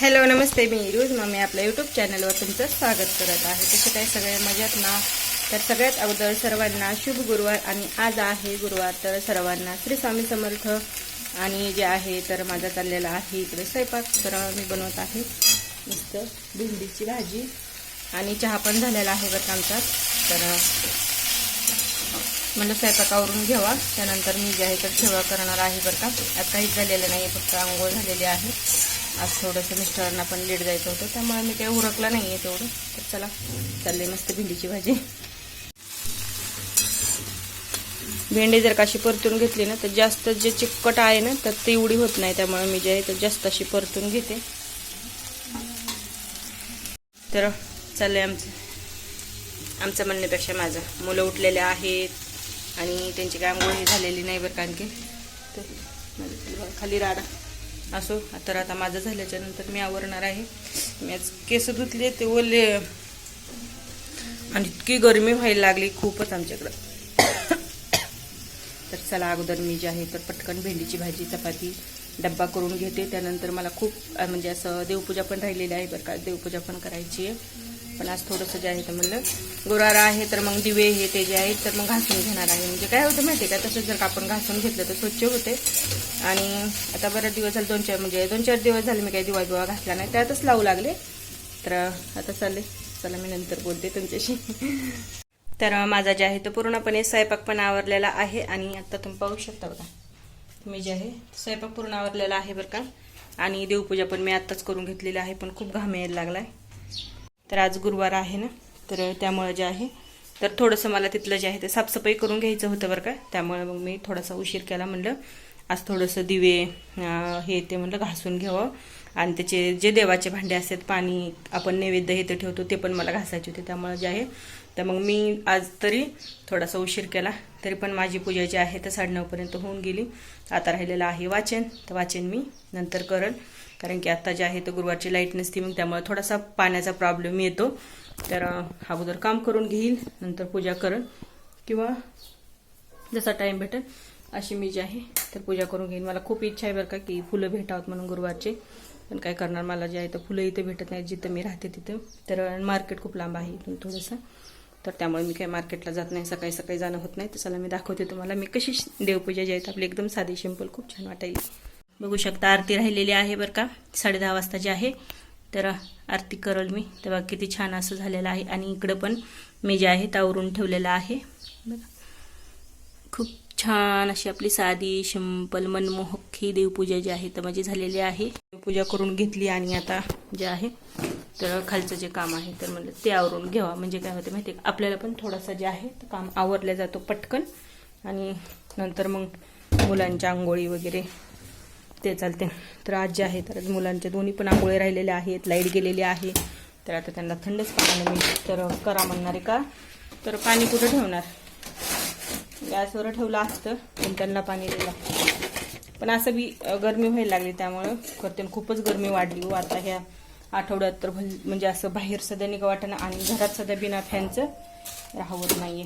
Hello नमस्ते मी रोज मम्मी आपल्या यूट्यूब चॅनलवर तुमचं स्वागत करत आहे. तसं काय सगळे मजेत ना? तर सगळ्यात अगोदर सर्वांना शुभ गुरुवार आणि आज आहे गुरुवार तर सर्वांना श्री स्वामी समर्थ. आणि जे आहे तर माझा चाललेला आहे इकडे स्वयंपाक तर मी बनवत आहे. मस्त भेंडीची भाजी. आणि चहा पण झालेला आहे बरं आमचा. तर म्हणलं स्वयंपाकावरून घ्यावा त्यानंतर मी जे आहे तर सेवा करणार आहे बरं का. आज काहीच झालेलं नाही फक्त आंघोळ झालेली आहे. आज थोडंसं मिस्टरांना पण लेट जायचं होतं त्यामुळे मी काही उरकलं नाही आहे तेवढं. तर चला चालले मस्त भेंडीची भाजी. भेंडी जर काशी परतून घेतली ना तर जास्त जे चिकट आहे ना तर ते एवढी होत नाही त्यामुळे मी जे आहे तर जास्त अशी परतून घेते. तर चाललंय आमचं. आमचं म्हणण्यापेक्षा माझं. मुलं उठलेले आहेत आणि त्यांची काय आंघोळी झालेली नाही बरं कारण की. तर माझं खाली राडा. असो. तर आता माझं झाल्याच्यानंतर मी आवरणार आहे. मी आज केस धुतले ते ओले. आणि इतकी गरमी व्हायला लागली खूपच आमच्याकडं. तर चला अगोदर मी जे आहे तर पटकन भेंडीची भाजी चपाती डब्बा करून घेते. त्यानंतर मला खूप म्हणजे असं देवपूजा पण राहिलेली आहे बरं का देवपूजा पण करायची आहे. पण आज थोडंसं जे आहे तर म्हणलं गुरारा आहे तर मग दिवे हे ते जे आहेत तर मग घासून घेणार आहे. म्हणजे काय होतं माहिती आहे का? तसंच जर का आपण घासून घेतलं तर स्वच्छ होते. आणि आता बरेच दिवस झाले दोन चार म्हणजे दोन चार दिवस झाले मी काही दिवा दिवा घासला नाही. त्यातच लावू लागले. तर आता चालले. चला मी नंतर बोलते तुमच्याशी. तर माझा जे आहे तो पूर्णपणे स्वयंपाक पण आवरलेला आहे आणि आता तुम्ही पाहू शकता बघा. मी जे आहे स्वयंपाक पूर्ण आवरलेला आहे बरं का. आणि देवपूजा पण मी आत्ताच करून घेतलेली आहे पण खूप घाम यायला लागला आहे तर आज गुरुवार आहे ना? तर त्यामुळे जे आहे तर थोडंसं मला तिथलं जे आहे ते साफसफाई करून घ्यायचं होतं बरं का? त्यामुळे मग मी थोडासा उशीर केला म्हणलं आज थोडंसं दिवे हे ते म्हणलं घासून घ्यावं. आणि त्याचे जे देवाचे भांडे असतात पाणी आपण नैवेद्य हे ते ठेवतो ते पण मला घासायचे होते. त्यामुळे जे आहे तर मग मी आज तरी थोडासा उशीर केला. तरी पण माझी पूजा जी आहे तर साडेनऊपर्यंत होऊन गेली. आता राहिलेलं आहे वाचन. तर वाचन मी नंतर करेन कारण की आत्ता जे आहे तर गुरुवारची लाइट नसते मग त्यामुळे थोडासा पाण्याचा प्रॉब्लेम येतो. तर अगोदर काम करून घेईल नंतर पूजा करेन किंवा जसा टाईम भेटेल अशी मी जी आहे तर पूजा करून घेईन. मला खूप इच्छा आहे बरं का की फुलं भेटावत म्हणून गुरुवारचे. पण काय करणार मला जे आहे तर फुलं इथे भेटत नाही जिथं मी राहते तिथं. तर मार्केट खूप लांब आहे इथून थोडंसं. तर त्यामुळे मी काही मार्केटला जात नाही सकाळी सकाळी जाणं होत नाही. तर चला मी दाखवते तुम्हाला. मी कशी देवपूजा जी आहे आपली एकदम साधी सिंपल खूप छान वाटायची बघू शकता आरती राहिलेली आहे बरं का साडे दहा वाजताची आहे. तर आरती करल मी. तेव्हा किती छान असं झालेलं आहे. आणि इकडं पण मी जे आहे तावरून ठेवलेलं आहे. बघा. खूप छान अशी आपली साधी सिंपल मनमोहक ही देवपूजा जी आहे तर माझी झालेली आहे. देवपूजा करून घेतली आणि आता जे आहे तर खालचं जे काम आहे तर म्हणलं ते आवरून घ्यावा. म्हणजे काय होते माहिती आहे का आपल्याला पण थोडंसं जे आहे तर काम आवरलं जातो पटकन. आणि नंतर मग मुलांच्या आंघोळी वगैरे ते चालते. तर आज जे आहे तर मुलांचे मुलांच्या दोन्ही पण आंघोळे राहिलेले आहेत लाइट गेलेली आहे. तर आता त्यांना थंडच पाण्याने मी तर करा म्हणणार आहे का? तर पाणी कुठं ठेवणार? गॅसवर ठेवलं असतं पण त्यांना पाणी दिलं. पण असं बी गरमी व्हायला लागली त्यामुळं करते. खूपच गरमी वाढली हो. आता ह्या आठवड्यात तर भल- म्हणजे असं बाहेर सध्या निघा वाटणं आणि घरात सध्या बिना फॅनचं राहवत नाहीये.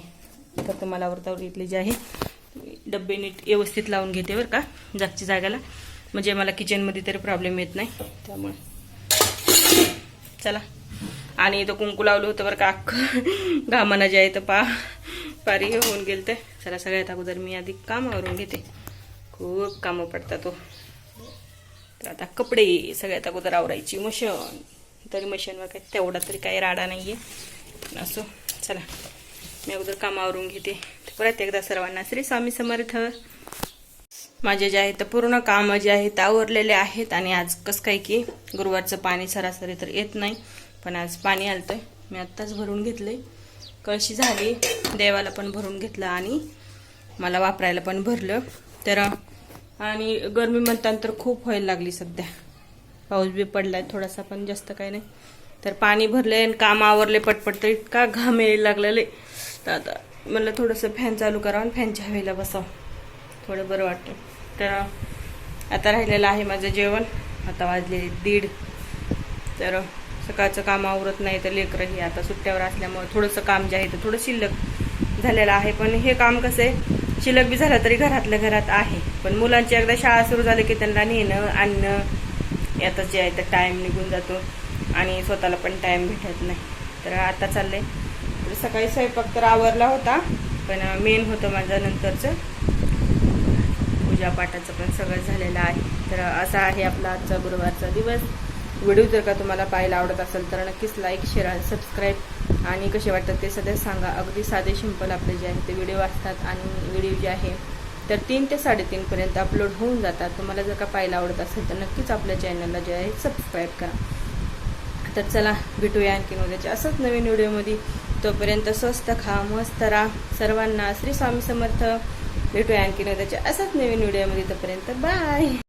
तर तुम्हाला वरतावर इथले जे आहे डब्बे नीट व्यवस्थित लावून घेते बरं का जागच्या जागाला. म्हणजे मला किचनमध्ये तरी प्रॉब्लेम येत नाही. त्यामुळे. चला. आणि इथं कुंकू लावलं होतं बरं का अख्खं. घामाना जे आहे तर पा पारी होऊन गेलं ते चला सगळ्यात अगोदर मी आधी कामावरून घेते. खूप कामं पडतात तो तर आता कपडे सगळ्यात अगोदर आवरायची मशीन. तरी मशीनवर काही तेवढा तरी काही राडा नाही आहे असो. चला. मी अगोदर कामावरून घेते. तर परत एकदा सर्वांना श्री स्वामी समर्थ. माझे जे आहे तर पूर्ण कामं जे आहेत आवरलेले आहेत आणि आज कसं काय की गुरुवारचं पाणी सरासरी तर येत नाही पण आज पाणी आलतंय. मी आत्ताच भरून घेतले कळशी झाली देवाला पण भरून घेतलं आणि मला वापरायला पण भरलं. तर आणि गरमी म्हणताना तर खूप व्हायला लागली सध्या. पाऊस बी पडलाय थोडासा पण जास्त काय नाही. तर पाणी भरले आणि काम आवरले पटपट तर इतका घाम यायला लागलेले. तर आता मला थोडंसं फॅन चालू करावं आणि फॅनच्या हवेला बसावं. थोडं बरं वाटतं. तर आता राहिलेलं आहे माझं जेवण. आता वाजले दीड. तर सकाळचं काम आवरत नाही तर लेकरंही आता सुट्ट्यावर असल्यामुळे थोडंसं काम जे आहे ते थोडं शिल्लक झालेलं आहे. पण हे काम कसं आहे शिल्लक बी झालं तरी घरातल्या घरात आहे. पण मुलांची एकदा शाळा सुरू झाली की त्यांना नेणं आणणं यातच जे आहे तर टाईम निघून जातो आणि स्वतःला पण टाईम भेटत नाही. तर आता चाललंय. आहे सकाळी स्वयंपाक तर आवरला होता पण मेन होतं माझं नंतरचं. पूजापाठाचं पण सगळं झालेलं आहे. तर असा आहे आपला आजचा गुरुवारचा दिवस. व्हिडिओ जर का तुम्हाला पाहायला आवडत असेल तर नक्कीच लाईक शेअर आणि सबस्क्राईब आणि कसे वाटतात ते सध्या सांगा. अगदी साधे सिंपल आपले जे आहे ते व्हिडिओ असतात आणि व्हिडिओ जे आहे तर तीन ते साडेतीनपर्यंत अपलोड होऊन जातात. तुम्हाला जर का पाहायला आवडत असेल तर नक्कीच आपल्या चॅनलला जे आहे सबस्क्राईब करा. तर चला भेटूया आणखीन उद्याच्या असंच नवीन व्हिडिओमध्ये तोपर्यंत स्वस्त खा मस्त राहा. सर्वांना श्री स्वामी समर्थ. भेटूया आणखीन उद्याच्या असंच नवीन व्हिडिओमध्ये तोपर्यंत बाय.